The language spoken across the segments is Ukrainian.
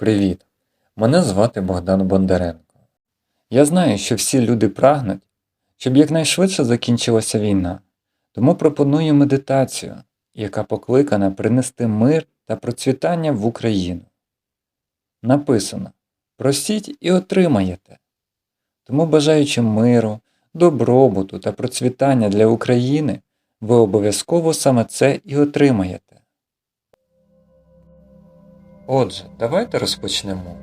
Привіт! Мене звати Богдан Бондаренко. Я знаю, що всі люди прагнуть, щоб якнайшвидше закінчилася війна, тому пропоную медитацію, яка покликана принести мир та процвітання в Україну. Написано Просіть і отримаєте. Тому, бажаючи миру, добробуту та процвітання для України, ви обов'язково саме це і отримаєте. Отже, давайте розпочнемо.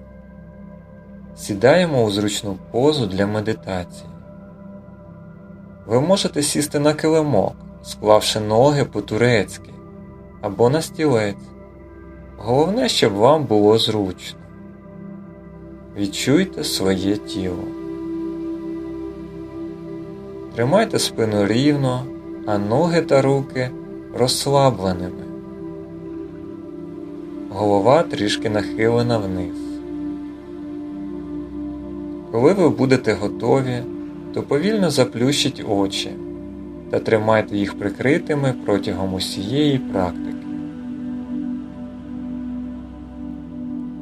Сідаємо у зручну позу для медитації. Ви можете сісти на килимок, склавши ноги по-турецьки або на стілець. Головне, щоб вам було зручно. Відчуйте своє тіло. Тримайте спину рівно, а ноги та руки розслабленими. Голова трішки нахилена вниз. Коли ви будете готові, то повільно заплющіть очі та тримайте їх прикритими протягом усієї практики.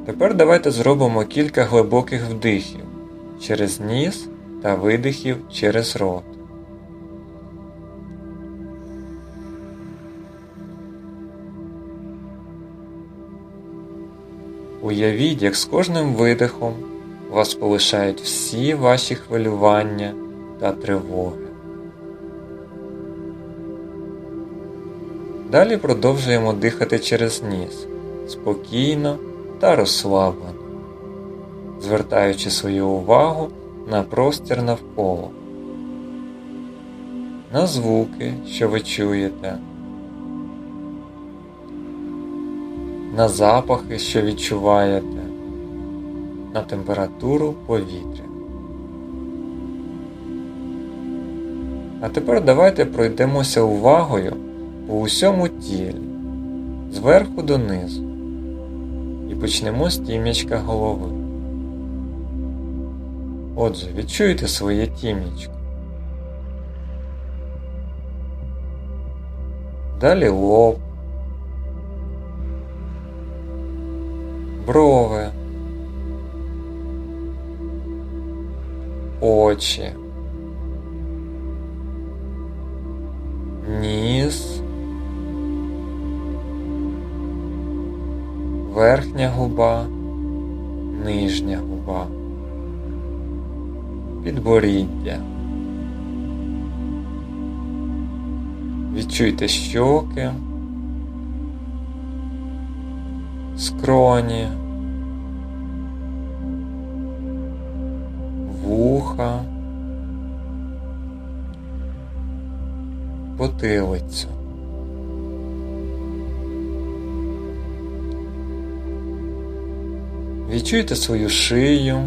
Тепер давайте зробимо кілька глибоких вдихів через ніс та видихів через рот. Уявіть, як з кожним видихом вас полишають всі ваші хвилювання та тривоги. Далі продовжуємо дихати через ніс спокійно та розслаблено, звертаючи свою увагу на простір навколо, на звуки, що ви чуєте, на запахи, що відчуваєте, на температуру повітря. А тепер давайте пройдемося увагою по усьому тілі, зверху донизу, і почнемо з тім'ячка голови. Отже, відчуйте своє тім'ячко. Далі лоб, брови, очі, ніс, верхня губа, нижня губа, підборіддя. Відчуйте щоки, скроні, вуха, потилицю. Відчуйте свою шию,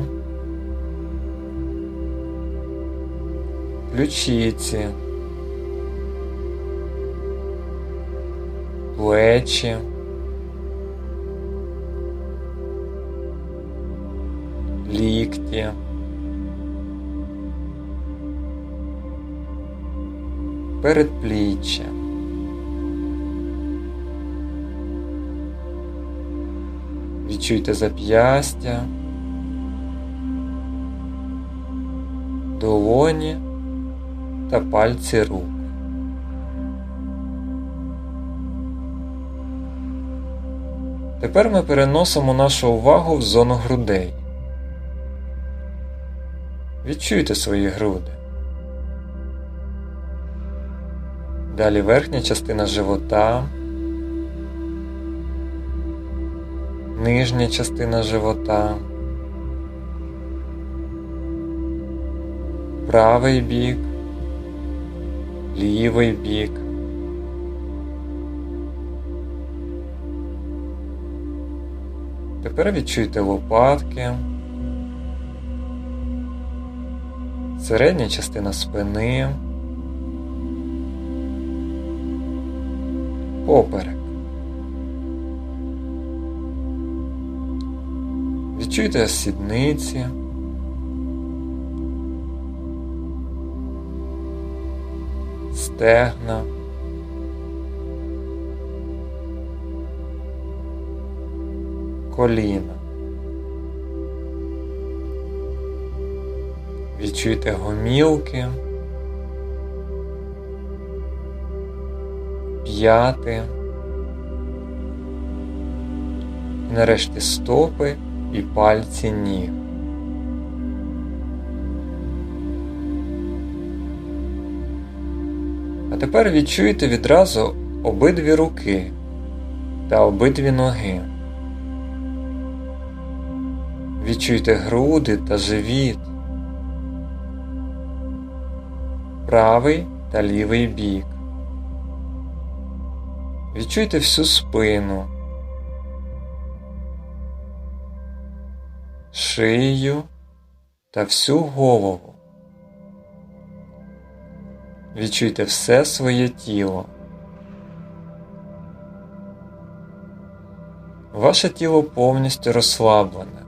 ключиці, плечі, лікті, передпліччя. Відчуйте зап'ястя, долоні та пальці рук. Тепер ми переносимо нашу увагу в зону грудей. Відчуйте свої груди. Далі верхня частина живота, нижня частина живота, правий бік, лівий бік. Тепер відчуйте лопатки, середня частина спини, поперек. Відчуйте сідниці, стегна. коліна. Відчуйте гомілки, п'яти, і нарешті стопи і пальці ніг. А тепер відчуйте відразу обидві руки та обидві ноги. Відчуйте груди та живіт, правий та лівий бік. Відчуйте всю спину, шию та всю голову. Відчуйте все своє тіло. Ваше тіло повністю розслаблене.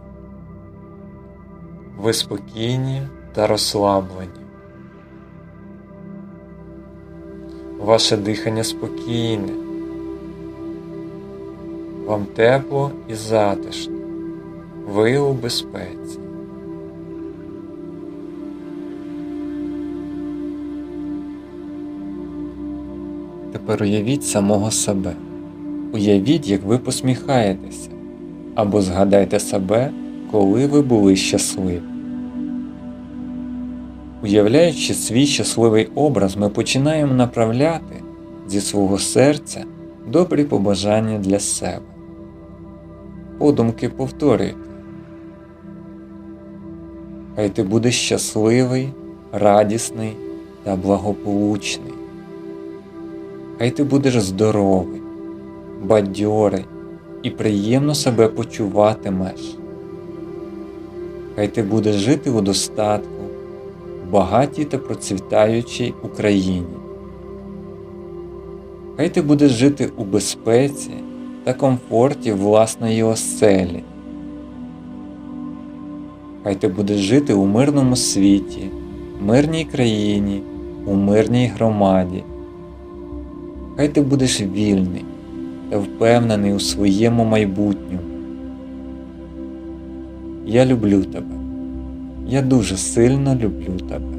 Ви спокійні та розслаблені. Ваше дихання спокійне. Вам тепло і затишно. Ви у безпеці. Тепер уявіть самого себе. Уявіть, як ви посміхаєтеся, або згадайте себе, коли ви були щасливі. Уявляючи свій щасливий образ, ми починаємо направляти зі свого серця добрі побажання для себе. Подумки повторюйте. Хай ти будеш щасливий, радісний та благополучний. Хай ти будеш здоровий, бадьорий і приємно себе почуватимеш. Хай ти будеш жити у достатку, багатій та процвітаючій Україні. Хай ти будеш жити у безпеці та комфорті власної оселі. Хай ти будеш жити у мирному світі, мирній країні, у мирній громаді. Хай ти будеш вільний та впевнений у своєму майбутньому. Я люблю тебе. Я дуже сильно люблю тебе.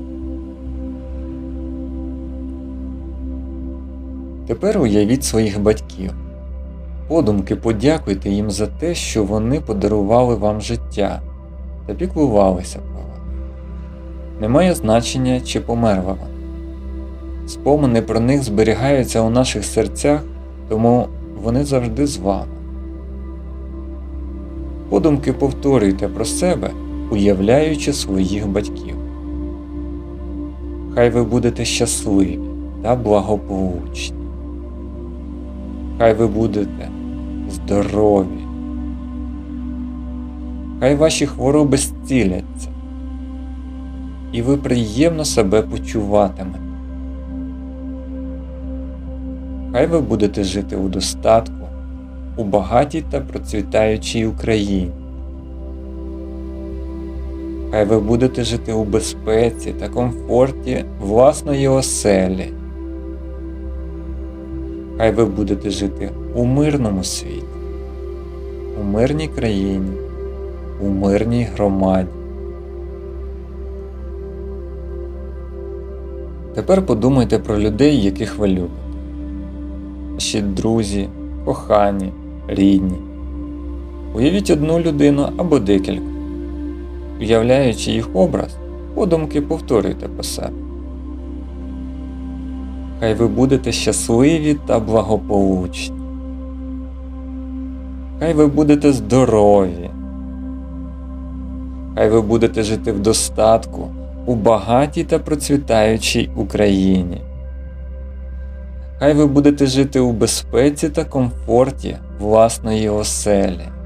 Тепер уявіть своїх батьків. Подумки подякуйте їм за те, що вони подарували вам життя та піклувалися про вас. Немає значення, чи померла вона. Спомини про них зберігаються у наших серцях, тому вони завжди з вами. Подумки повторюйте про себе, уявляючи своїх батьків. Хай ви будете щасливі та благополучні. Хай ви будете здорові. Хай ваші хвороби зціляться, і ви приємно себе почуватимете. Хай ви будете жити у достатку, у багатій та процвітаючій Україні. Хай ви будете жити у безпеці та комфорті власної оселі. Хай ви будете жити у мирному світі, у мирній країні, у мирній громаді. Тепер подумайте про людей, яких ви любите. Ваші друзі, кохані, рідні. Уявіть одну людину або декілька. Уявляючи їх образ, подумки повторюйте про себе. Хай ви будете щасливі та благополучні. Хай ви будете здорові. Хай ви будете жити в достатку у багатій та процвітаючій Україні. Хай ви будете жити у безпеці та комфорті власної оселі.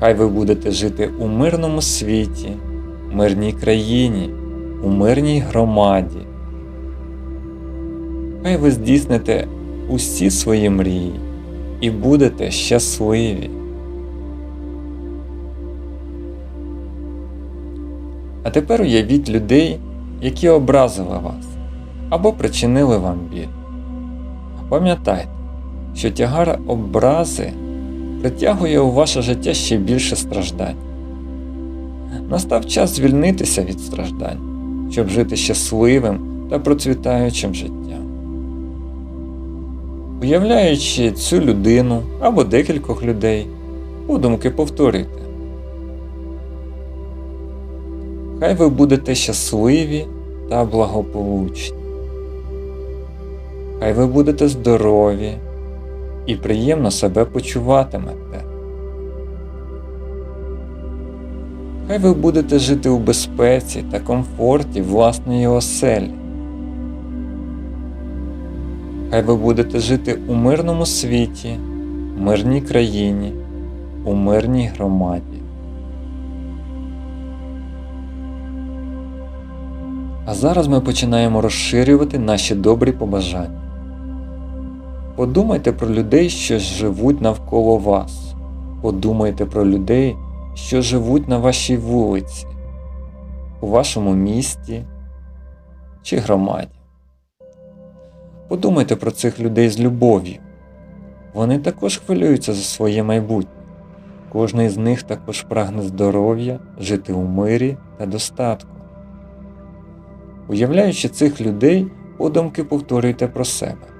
Хай ви будете жити у мирному світі, мирній країні, у мирній громаді. Хай ви здійсните усі свої мрії і будете щасливі. А тепер уявіть людей, які образили вас або причинили вам біль. Пам'ятайте, що тягар образи притягує у ваше життя ще більше страждань. Настав час звільнитися від страждань, щоб жити щасливим та процвітаючим життям. Уявляючи цю людину або декількох людей, подумки повторюйте. Хай ви будете щасливі та благополучні. Хай ви будете здорові і приємно себе почуватимете. Хай ви будете жити у безпеці та комфорті власної оселі. Хай ви будете жити у мирному світі, мирній країні, у мирній громаді. А зараз ми починаємо розширювати наші добрі побажання. Подумайте про людей, що живуть навколо вас. Подумайте про людей, що живуть на вашій вулиці, у вашому місті чи громаді. Подумайте про цих людей з любов'ю. Вони також хвилюються за своє майбутнє. Кожний з них також прагне здоров'я, жити у мирі та достатку. Уявляючи цих людей, подумки повторюйте про себе.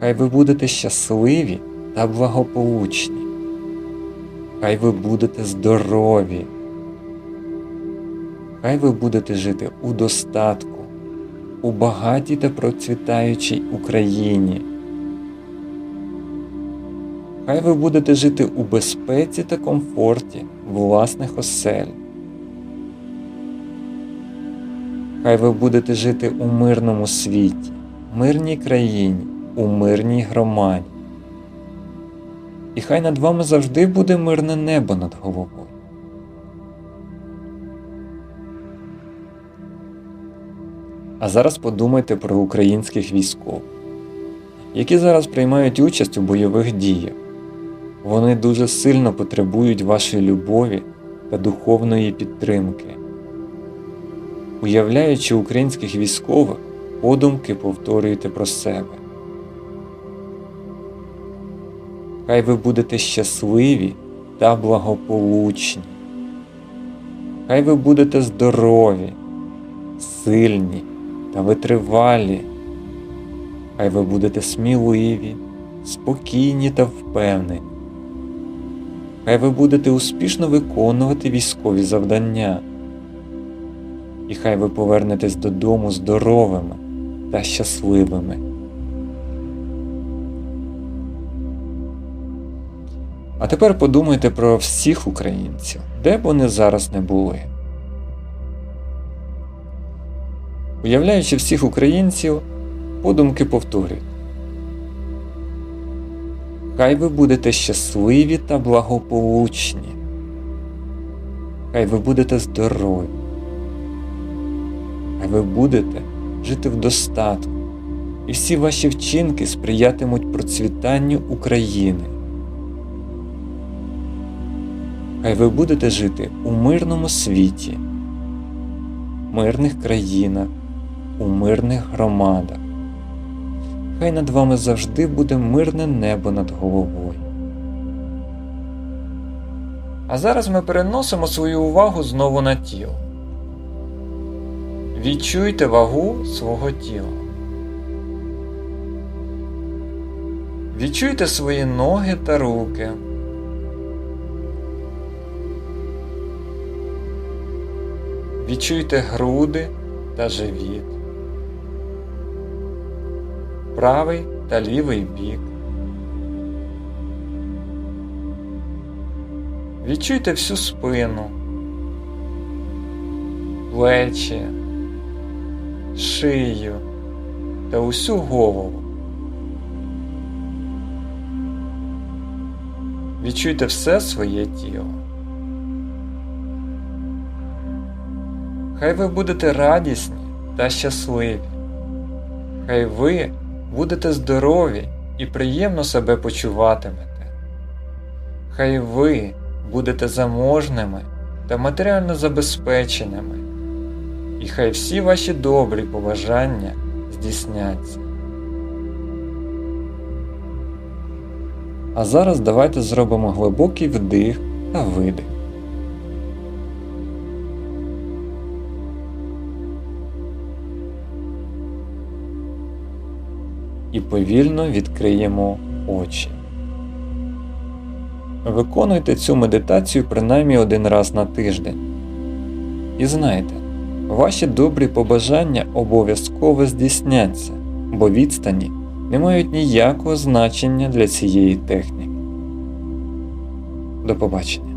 Хай ви будете щасливі та благополучні. Хай ви будете здорові. Хай ви будете жити у достатку, у багатій та процвітаючій Україні. Хай ви будете жити у безпеці та комфорті власних осель. Хай ви будете жити у мирному світі, мирній країні, у мирній громаді. І хай над вами завжди буде мирне небо над головою. А зараз подумайте про українських військових, які зараз приймають участь у бойових діях. Вони дуже сильно потребують вашої любові та духовної підтримки. Уявляючи українських військових, подумки повторюйте про себе. Хай ви будете щасливі та благополучні. Хай ви будете здорові, сильні та витривалі. Хай ви будете сміливі, спокійні та впевнені. Хай ви будете успішно виконувати військові завдання. І хай ви повернетесь додому здоровими та щасливими. А тепер подумайте про всіх українців, де б вони зараз не були. Уявляючи всіх українців, подумки повторюють. Хай ви будете щасливі та благополучні. Хай ви будете здорові. Хай ви будете жити в достатку, і всі ваші вчинки сприятимуть процвітанню України. Хай ви будете жити у мирному світі, мирних країнах, у мирних громадах. Хай над вами завжди буде мирне небо над головою. А зараз ми переносимо свою увагу знову на тіло. Відчуйте вагу свого тіла. Відчуйте свої ноги та руки. Відчуйте груди та живіт, правий та лівий бік. Відчуйте всю спину, плечі, шию та усю голову. Відчуйте все своє тіло. Хай ви будете радісні та щасливі. Хай ви будете здорові і приємно себе почуватимете. Хай ви будете заможними та матеріально забезпеченими. І хай всі ваші добрі побажання здійсняться. А зараз давайте зробимо глибокий вдих та видих. І повільно відкриємо очі. Виконуйте цю медитацію принаймні один раз на тиждень. І знайте, ваші добрі побажання обов'язково здійсняться, бо відстані не мають ніякого значення для цієї техніки. До побачення.